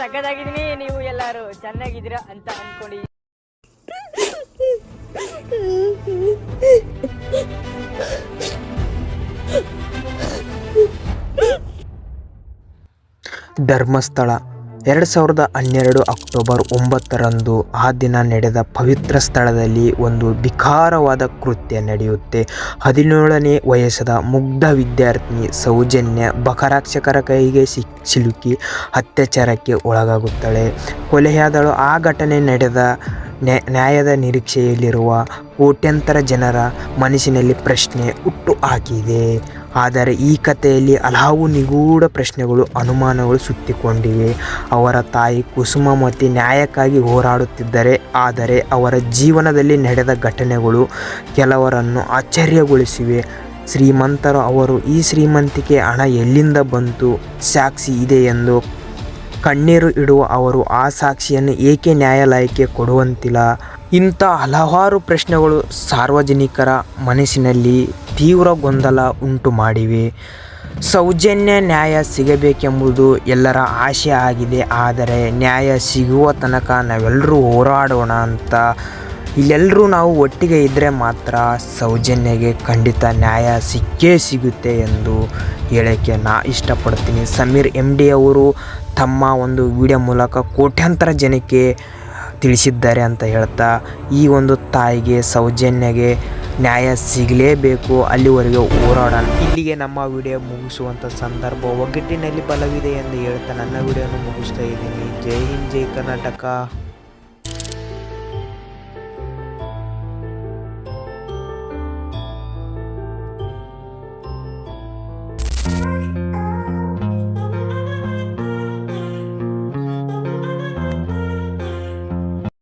ಸಖತ್ತಾಗಿದ್ದೀನಿ. ನೀವು ಎಲ್ಲರೂ ಚೆನ್ನಾಗಿದ್ದೀರಾ ಅಂತ ಅನ್ಕೊಂಡು ಧರ್ಮಸ್ಥಳ. ಎರಡು ಸಾವಿರದ ಹನ್ನೆರಡು ಅಕ್ಟೋಬರ್ ಒಂಬತ್ತರಂದು ಆ ದಿನ ನಡೆದ ಪವಿತ್ರ ಸ್ಥಳದಲ್ಲಿ ಒಂದು ವಿಕಾರವಾದ ಕೃತ್ಯ ನಡೆಯುತ್ತೆ. ಹದಿನೇಳನೇ ವಯಸ್ಸದ ಮುಗ್ಧ ವಿದ್ಯಾರ್ಥಿನಿ ಸೌಜನ್ಯ ಬಕರಾಕ್ಷಕರ ಕೈಗೆ ಸಿಕ್ ಸಿಲುಕಿ ಅತ್ಯಾಚಾರಕ್ಕೆ ಒಳಗಾಗುತ್ತಾಳೆ. ಕೊಲೆಯಾದಳು ಆ ಘಟನೆ ನಡೆದ ನ್ಯಾ- ನ್ಯಾಯದ ನಿರೀಕ್ಷೆಯಲ್ಲಿರುವ ಕೋಟ್ಯಂತರ ಜನರ ಮನಸ್ಸಿನಲ್ಲಿ ಪ್ರಶ್ನೆ ಹುಟ್ಟು ಹಾಕಿದೆ. ಆದರೆ ಈ ಕಥೆಯಲ್ಲಿ ಹಲವು ನಿಗೂಢ ಪ್ರಶ್ನೆಗಳು, ಅನುಮಾನಗಳು ಸುತ್ತಿಕೊಂಡಿವೆ. ಅವರ ತಾಯಿ ಕುಸುಮಮತಿ ನ್ಯಾಯಕ್ಕಾಗಿ ಹೋರಾಡುತ್ತಿದ್ದರೆ, ಆದರೆ ಅವರ ಜೀವನದಲ್ಲಿ ನಡೆದ ಘಟನೆಗಳು ಕೆಲವರನ್ನು ಆಶ್ಚರ್ಯಗೊಳಿಸಿವೆ. ಶ್ರೀಮಂತರು, ಅವರು ಈ ಶ್ರೀಮಂತಿಕೆ ಹಣ ಎಲ್ಲಿಂದ ಬಂತು, ಸಾಕ್ಷಿ ಇದೆ ಎಂದು ಕಣ್ಣೀರು ಇಡುವ ಅವರು ಆ ಸಾಕ್ಷಿಯನ್ನು ಏಕೆ ನ್ಯಾಯಾಲಯಕ್ಕೆ ಕೊಡುವಂತಿಲ್ಲ? ಇಂಥ ಹಲವಾರು ಪ್ರಶ್ನೆಗಳು ಸಾರ್ವಜನಿಕರ ಮನಸ್ಸಿನಲ್ಲಿ ತೀವ್ರ ಗೊಂದಲ ಉಂಟು ಮಾಡಿವೆ. ಸೌಜನ್ಯ ನ್ಯಾಯ ಸಿಗಬೇಕೆಂಬುದು ಎಲ್ಲರ ಆಶೆ ಆಗಿದೆ. ಆದರೆ ನ್ಯಾಯ ಸಿಗುವ ತನಕ ನಾವೆಲ್ಲರೂ ಹೋರಾಡೋಣ ಅಂತ ಇಲ್ಲೆಲ್ಲರೂ ನಾವು ಒಟ್ಟಿಗೆ ಇದ್ದರೆ ಮಾತ್ರ ಸೌಜನ್ಯಗೆ ಖಂಡಿತ ನ್ಯಾಯ ಸಿಕ್ಕೇ ಸಿಗುತ್ತೆ ಎಂದು ಹೇಳೋಕ್ಕೆ ನಾ ಇಷ್ಟಪಡ್ತೀನಿ. ಸಮೀರ್ ಎಂ ಡಿ ಅವರು ತಮ್ಮ ಒಂದು ವಿಡಿಯೋ ಮೂಲಕ ಕೋಟ್ಯಾಂತರ ಜನಕ್ಕೆ ತಿಳಿಸಿದ್ದಾರೆ ಅಂತ ಹೇಳ್ತಾ, ಈ ಒಂದು ತಾಯಿಗೆ ಸೌಜನ್ಯಗೆ ನ್ಯಾಯ ಸಿಗಲೇಬೇಕು. ಅಲ್ಲಿವರೆಗೆ ಹೋರಾಡೋಣ. ಇಲ್ಲಿಗೆ ನಮ್ಮ ವಿಡಿಯೋ ಮುಗಿಸುವಂಥ ಸಂದರ್ಭ ಒಗ್ಗಟ್ಟಿನಲ್ಲಿ ಬಲವಿದೆ ಎಂದು ಹೇಳ್ತಾ ನನ್ನ ವಿಡಿಯೋನ ಮುಗಿಸ್ತಾ ಇದ್ದೀನಿ. ಜೈ ಹಿಂದ್, ಜೈ ಕರ್ನಾಟಕ.